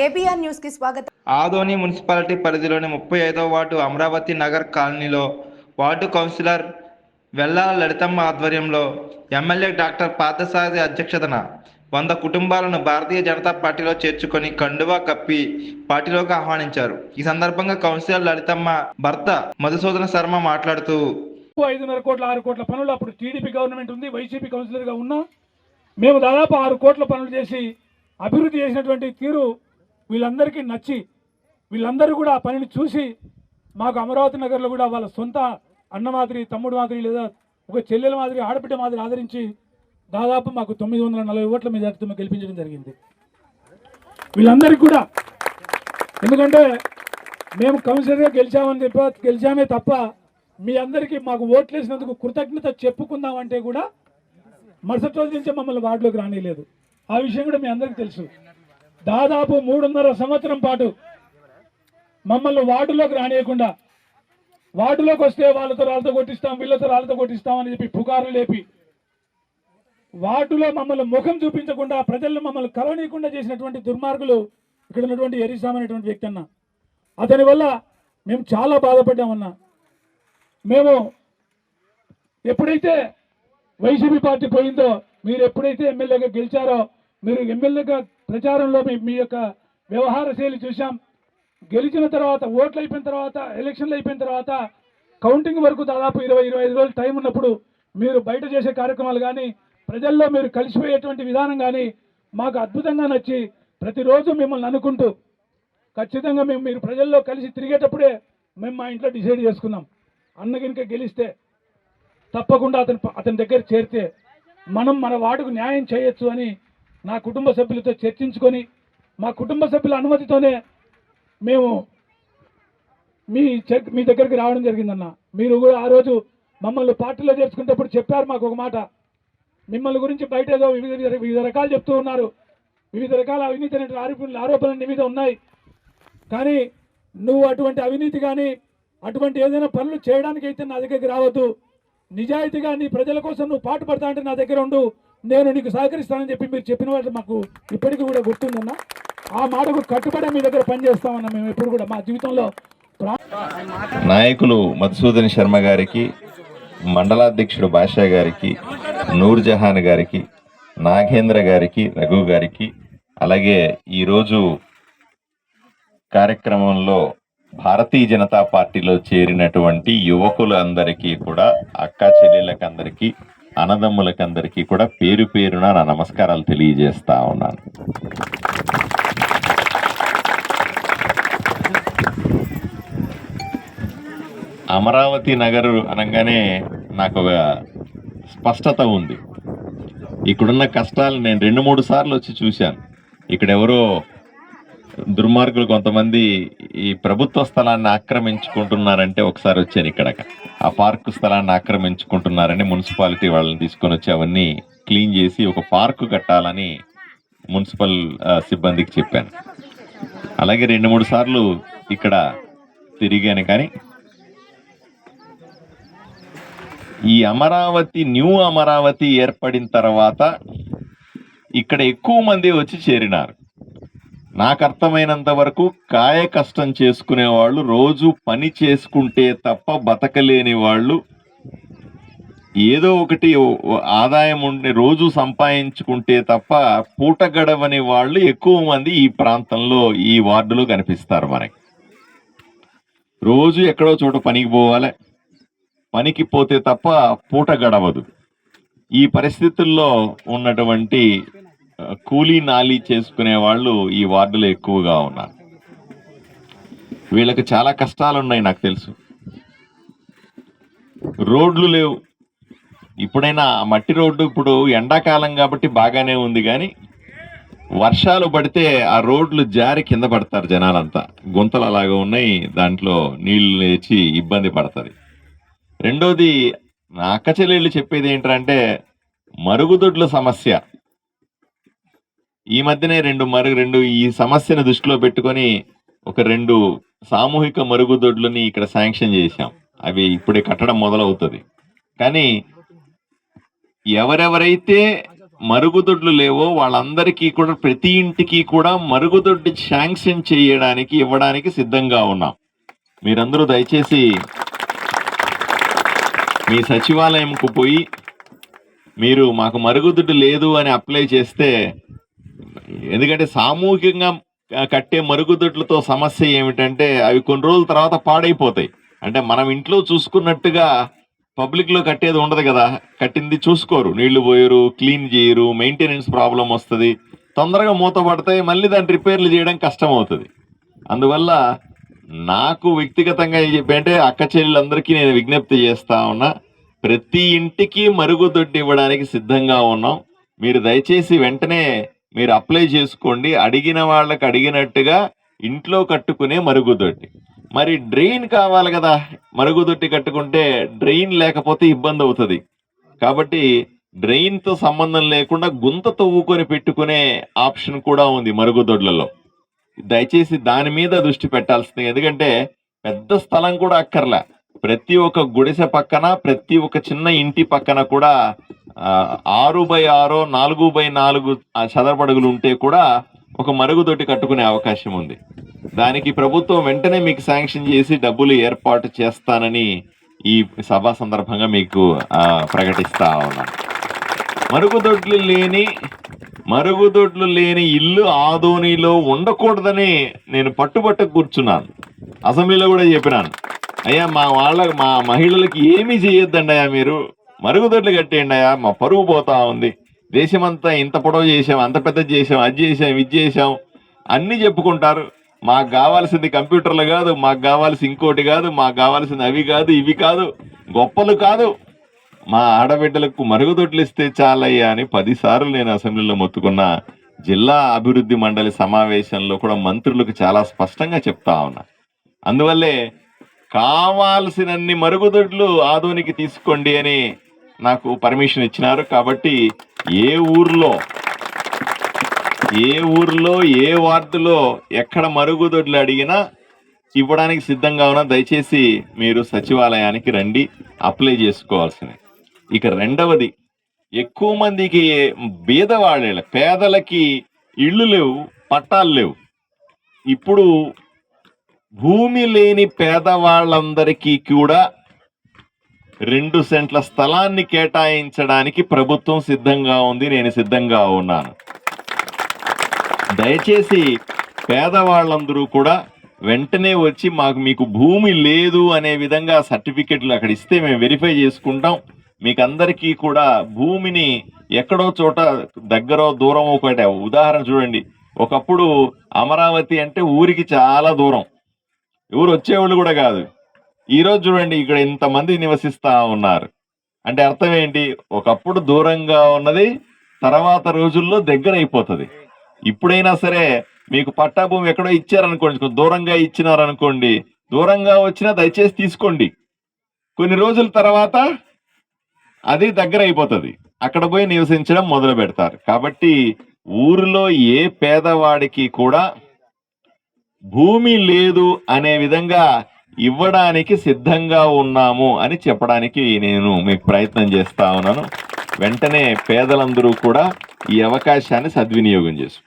KBR న్యూస్కి స్వాగతం. Adoni municipality పరిధిలోని ముప్పై ఐదవ వార్డు అమరావతి నగర్ కాలనీలో వార్డు కౌన్సిలర్ వెల్లాల లలితమ్మ ఆధ్వర్యంలో ఎమ్మెల్యే డాక్టర్ పార్థసారథి అధ్యక్షతన వంద కుటుంబాలను భారతీయ జనతా పార్టీలో చేర్చుకొని కండువా కప్పి పార్టీలోకి ఆహ్వానించారు. ఈ సందర్భంగా కౌన్సిలర్ లలితమ్మ భర్త మధుసూదన శర్మ మాట్లాడుతూ ఐదున్నర కోట్ల ఆరు కోట్ల పనులు అప్పుడు టీడీపీ గవర్నమెంట్ ఉంది వైసీపీ కౌన్సిలర్గా ఉన్నా. మేము దాదాపు ఆరు కోట్ల పనులు చేసి అభివృద్ధి చేసినటువంటి తీరు వీళ్ళందరికీ నచ్చి వీళ్ళందరూ కూడా ఆ పనిని చూసి మాకు అమరావతి నగర్లో కూడా వాళ్ళ సొంత అన్న మాదిరి తమ్ముడు మాదిరి లేదా ఒక చెల్లెల మాదిరి ఆడబిడ్డ మాదిరి ఆదరించి దాదాపు మాకు తొమ్మిది వందల నలభై ఓట్ల మెజార్టీతో మాకు గెలిపించడం జరిగింది. వీళ్ళందరికీ కూడా ఎందుకంటే మేము కౌన్సిలర్గా గెలిచామని చెప్ప గెలిచామే తప్ప మీ అందరికీ మాకు ఓట్లు వేసినందుకు కృతజ్ఞత చెప్పుకుందామంటే కూడా మరుసటి రోజు నుంచే మమ్మల్ని వార్డులోకి రానిలేదు ఆ విషయం కూడా మీ అందరికీ తెలుసు. దాదాపు మూడున్నర సంవత్సరం పాటు మమ్మల్ని వార్డులోకి రానియకుండా వార్డులోకి వస్తే వాళ్ళతో రాళ్ళతో కొట్టిస్తాం వీళ్ళతో రాళ్ళతో కొట్టిస్తాం అని చెప్పి పుకార్లు లేపి వార్డులో మమ్మల్ని ముఖం చూపించకుండా ప్రజలను మమ్మల్ని కలవనీయకుండా చేసినటువంటి దుర్మార్గులు ఇక్కడ ఉన్నటువంటి ఎరిసామ్ అనేటువంటి వ్యక్తి అన్న. అతని వల్ల మేము చాలా బాధపడ్డామన్నా. మేము ఎప్పుడైతే వైసీపీ పార్టీ పోయిందో మీరు ఎప్పుడైతే ఎమ్మెల్యేగా గెలిచారో మీరు ఎమ్మెల్యేగా ప్రచారంలో మీ మీ యొక్క వ్యవహార శైలి చూసాం గెలిచిన తర్వాత ఓట్లు అయిపోయిన తర్వాత ఎలక్షన్లు అయిపోయిన తర్వాత కౌంటింగ్ వరకు దాదాపు ఇరవై ఇరవై ఐదు రోజులు టైం ఉన్నప్పుడు మీరు బయట చేసే కార్యక్రమాలు కానీ ప్రజల్లో మీరు కలిసిపోయేటువంటి విధానం కానీ మాకు అద్భుతంగా నచ్చి ప్రతిరోజు మిమ్మల్ని అనుకుంటూ ఖచ్చితంగా మేము మీరు ప్రజల్లో కలిసి తిరిగేటప్పుడే మేము మా ఇంట్లో డిసైడ్ చేసుకున్నాం. అన్న కనుక గెలిస్తే తప్పకుండా అతని అతని దగ్గర చేరితే మనం మన వార్డుకు న్యాయం చేయొచ్చు అని నా కుటుంబ సభ్యులతో చర్చించుకొని మా కుటుంబ సభ్యుల అనుమతితోనే మేము మీ మీ దగ్గరికి రావడం జరిగిందన్న. మీరు కూడా ఆ రోజు మమ్మల్ని పార్టీలో చేర్చుకునేటప్పుడు చెప్పారు మాకు ఒక మాట. మిమ్మల్ని గురించి బయట ఏదో వివిధ వివిధ రకాలు చెప్తూ ఉన్నారు. వివిధ రకాల అవినీతి అనే ఆరోపణలు ఆరోపణలు నీ మీద ఉన్నాయి. కానీ నువ్వు అటువంటి అవినీతి కానీ అటువంటి ఏదైనా పనులు చేయడానికి అయితే నా దగ్గరికి రావద్దు. నిజాయితీగా నీ ప్రజల కోసం నువ్వు పాటు పడతా అంటే నా దగ్గర ఉండు. నేను నీకు సహకరిస్తానని చెప్పి మీరు చెప్పిన వాళ్ళు మాకు ఇప్పటికీ కూడా గుర్తుందన్న. ఆ మాటకు కట్టుబడే మీ దగ్గర పనిచేస్తామన్న మేము ఎప్పుడు కూడా మా జీవితంలో నాయకులు మధుసూదన్ శర్మ గారికి మండలాధ్యక్షుడు బాషా గారికి నూర్జహాన్ గారికి నాగేంద్ర గారికి రఘు గారికి అలాగే ఈరోజు కార్యక్రమంలో భారతీయ జనతా పార్టీలో చేరినటువంటి యువకులందరికీ కూడా అక్క చెల్లెళ్ళకందరికీ అన్నదమ్ములకందరికీ కూడా పేరు పేరున నా నమస్కారాలు తెలియజేస్తా ఉన్నాను. అమరావతి నగర్ అనగానే నాకు ఒక స్పష్టత ఉంది. ఇక్కడున్న కష్టాలు నేను రెండు మూడు సార్లు వచ్చి చూశాను. ఇక్కడ ఎవరో దుర్మార్గులు కొంతమంది ఈ ప్రభుత్వ స్థలాన్ని ఆక్రమించుకుంటున్నారంటే ఒకసారి వచ్చాను ఇక్కడ ఆ పార్కు స్థలాన్ని ఆక్రమించుకుంటున్నారని మున్సిపాలిటీ వాళ్ళని తీసుకొని వచ్చి అవన్నీ క్లీన్ చేసి ఒక పార్కు కట్టాలని మున్సిపల్ సిబ్బందికి చెప్పాను. అలాగే రెండు మూడు సార్లు ఇక్కడ తిరిగాను కానీ ఈ అమరావతి న్యూ అమరావతి ఏర్పడిన తర్వాత ఇక్కడ ఎక్కువ మంది వచ్చి చేరినారు. నాకు అర్థమైనంత వరకు కాయ కష్టం చేసుకునే వాళ్ళు రోజు పని చేసుకుంటే తప్ప బతకలేని వాళ్ళు. ఏదో ఒకటి ఆదాయం ఉండి రోజు సంపాదించుకుంటే తప్ప పూట గడవని వాళ్ళు ఎక్కువ మంది ఈ ప్రాంతంలో ఈ వార్డులో కనిపిస్తారు మనకి. రోజు ఎక్కడో చోట పనికి పోవాలి. పనికి పోతే తప్ప పూట గడవదు. ఈ పరిస్థితుల్లో ఉన్నటువంటి కూలీ నాలీ చేసుకునే వాళ్ళు ఈ వార్డులో ఎక్కువగా ఉన్నారు. వీళ్ళకి చాలా కష్టాలు ఉన్నాయి నాకు తెలుసు. రోడ్లు లేవు. ఇప్పుడైనా మట్టి రోడ్డు ఇప్పుడు ఎండాకాలం కాబట్టి బాగానే ఉంది కానీ వర్షాలు పడితే ఆ రోడ్లు జారి కింద పడతారు జనాలంతా. గుంతలు అలాగా ఉన్నాయి దాంట్లో నీళ్ళు లేచి ఇబ్బంది పడుతుంది. రెండోది నా అక్క చెల్లెళ్ళు చెప్పేది ఏంటంటే మరుగుదొడ్ల సమస్య. ఈ మధ్యనే రెండు మరుగు రెండు ఈ సమస్యను దృష్టిలో పెట్టుకొని ఒక రెండు సామూహిక మరుగుదొడ్లని ఇక్కడ శాంక్షన్ చేశాం. అవి ఇప్పుడే కట్టడం మొదలవుతుంది. కానీ ఎవరెవరైతే మరుగుదొడ్లు లేవో వాళ్ళందరికీ కూడా ప్రతి ఇంటికి కూడా మరుగుదొడ్డి శాంక్షన్ చేయడానికి ఇవ్వడానికి సిద్ధంగా ఉన్నాం. మీరందరూ దయచేసి మీ సచివాలయంకు పోయి మీరు మాకు మరుగుదొడ్డు లేదు అని అప్లై చేస్తే ఎందుకంటే సామూహికంగా కట్టే మరుగుదొడ్లతో సమస్య ఏమిటంటే అవి కొన్ని రోజుల తర్వాత పాడైపోతాయి. అంటే మనం ఇంట్లో చూసుకున్నట్టుగా పబ్లిక్లో కట్టేది ఉండదు కదా. కట్టింది చూసుకోరు. నీళ్ళు పోయరు క్లీన్ చేయరు మెయింటెనెన్స్ ప్రాబ్లం వస్తుంది. తొందరగా మూత పడతాయి మళ్ళీ దాన్ని రిపేర్లు చేయడం కష్టం అవుతుంది అందువల్ల నాకు వ్యక్తిగతంగా చెప్పంటే చెప్పి అంటే అక్క చెల్లెలందరికీ నేను విజ్ఞప్తి చేస్తా ఉన్నా ప్రతి ఇంటికి మరుగుదొడ్డి ఇవ్వడానికి సిద్ధంగా ఉన్నాం. మీరు దయచేసి వెంటనే మీరు అప్లై చేసుకోండి. అడిగిన వాళ్ళకి అడిగినట్టుగా ఇంట్లో కట్టుకునే మరుగుదొడ్డి. మరి డ్రైన్ కావాలి కదా. మరుగుదొడ్డి కట్టుకుంటే డ్రైన్ లేకపోతే ఇబ్బంది అవుతుంది. కాబట్టి డ్రెయిన్తో సంబంధం లేకుండా గుంత తవ్వుకొని పెట్టుకునే ఆప్షన్ కూడా ఉంది మరుగుదొడ్లలో. దయచేసి దాని మీద దృష్టి పెట్టాల్సింది. ఎందుకంటే పెద్ద స్థలం కూడా అక్కర్లే. ప్రతి ఒక్క గుడిసె పక్కన ప్రతి ఒక్క చిన్న ఇంటి పక్కన కూడా ఆరు బై ఆరో నాలుగు బై నాలుగు చదరపడుగులు ఉంటే కూడా ఒక మరుగుదొడ్డి కట్టుకునే అవకాశం ఉంది. దానికి ప్రభుత్వం వెంటనే మీకు శాంక్షన్ చేసి డబ్బులు ఏర్పాటు చేస్తానని ఈ సభ సందర్భంగా మీకు ప్రకటిస్తా ఉన్నాను మరుగుదొడ్లు లేని మరుగుదొడ్లు లేని ఇల్లు ఆదోనిలో ఉండకూడదని నేను పట్టుబట్ట కూర్చున్నాను. అసెంబ్లీలో కూడా చెప్పినాను. అయ్యా మా వాళ్ళ మా మహిళలకి ఏమీ చేయొద్దండి అయ్యా మీరు. మరుగుదొడ్లు కట్టేయండి అయ్యా మా పరువు పోతా ఉంది. దేశమంతా ఇంత పొడవు చేసాం అంత పెద్ద చేసాం అది చేసాం ఇది చేసాం అన్ని చెప్పుకుంటారు. మాకు కావాల్సింది కంప్యూటర్లు కాదు మాకు కావాల్సి ఇంకోటి కాదు మాకు కావాల్సింది అవి కాదు ఇవి కాదు గొప్పలు కాదు. మా ఆడబిడ్డలకు మరుగుదొడ్లు ఇస్తే చాలయ్యా అని పదిసార్లు నేను అసెంబ్లీలో మొత్తుకున్న. జిల్లా అభివృద్ధి మండలి సమావేశంలో కూడా మంత్రులకు చాలా స్పష్టంగా చెప్తా ఉన్నా. అందువల్లే కావాల్సినన్ని మరుగుదొడ్లు ఆదోనికి తీసుకోండి అని నాకు పర్మిషన్ ఇచ్చినారు. కాబట్టి ఏ ఊర్లో ఏ ఊర్లో ఏ వార్డులో ఎక్కడ మరుగుదొడ్లు అడిగినా ఇవ్వడానికి సిద్ధంగా ఉన్నా. దయచేసి మీరు సచివాలయానికి రండి అప్లై చేసుకోవాల్సింది ఇక రెండవది ఎక్కువ మందికి బీదవాళ్ళ పేదలకి ఇళ్ళు లేవు పట్టాలు లేవు. ఇప్పుడు భూమి లేని పేదవాళ్ళందరికీ కూడా రెండు సెంట్ల స్థలాన్ని కేటాయించడానికి ప్రభుత్వం సిద్ధంగా ఉంది నేను సిద్ధంగా ఉన్నాను. దయచేసి పేదవాళ్ళందరూ కూడా వెంటనే వచ్చి మాకు మీకు భూమి లేదు అనే విధంగా సర్టిఫికెట్లు అక్కడ ఇస్తే మేము వెరిఫై చేసుకుంటాం. మీకు అందరికీ కూడా భూమిని ఎక్కడో చోట దగ్గర దూరం ఒకటి ఉదాహరణ చూడండి. ఒకప్పుడు అమరావతి అంటే ఊరికి చాలా దూరం. ఎవరు వచ్చేవాళ్ళు కూడా కాదు. ఈ రోజు చూడండి ఇక్కడ ఇంతమంది నివసిస్తా ఉన్నారు. అంటే అర్థం ఏంటి? ఒకప్పుడు దూరంగా ఉన్నది తర్వాత రోజుల్లో దగ్గర అయిపోతుంది. ఇప్పుడైనా సరే మీకు పట్టా భూమి ఎక్కడో ఇచ్చారనుకోండి దూరంగా ఇచ్చినారనుకోండి దూరంగా వచ్చినా దయచేసి తీసుకోండి. కొన్ని రోజుల తర్వాత అది దగ్గర అయిపోతుంది. అక్కడ పోయి నివసించడం మొదలు పెడతారు. కాబట్టి ఊరిలో ఏ పేదవాడికి కూడా భూమి లేదు అనే విధంగా ఇవ్వడానికి సిద్ధంగా ఉన్నాము అని చెప్పడానికి నేను మీకు ప్రయత్నం చేస్తా ఉన్నాను. వెంటనే పేదలందరూ కూడా ఈ అవకాశాన్ని సద్వినియోగం చేసుకోండి.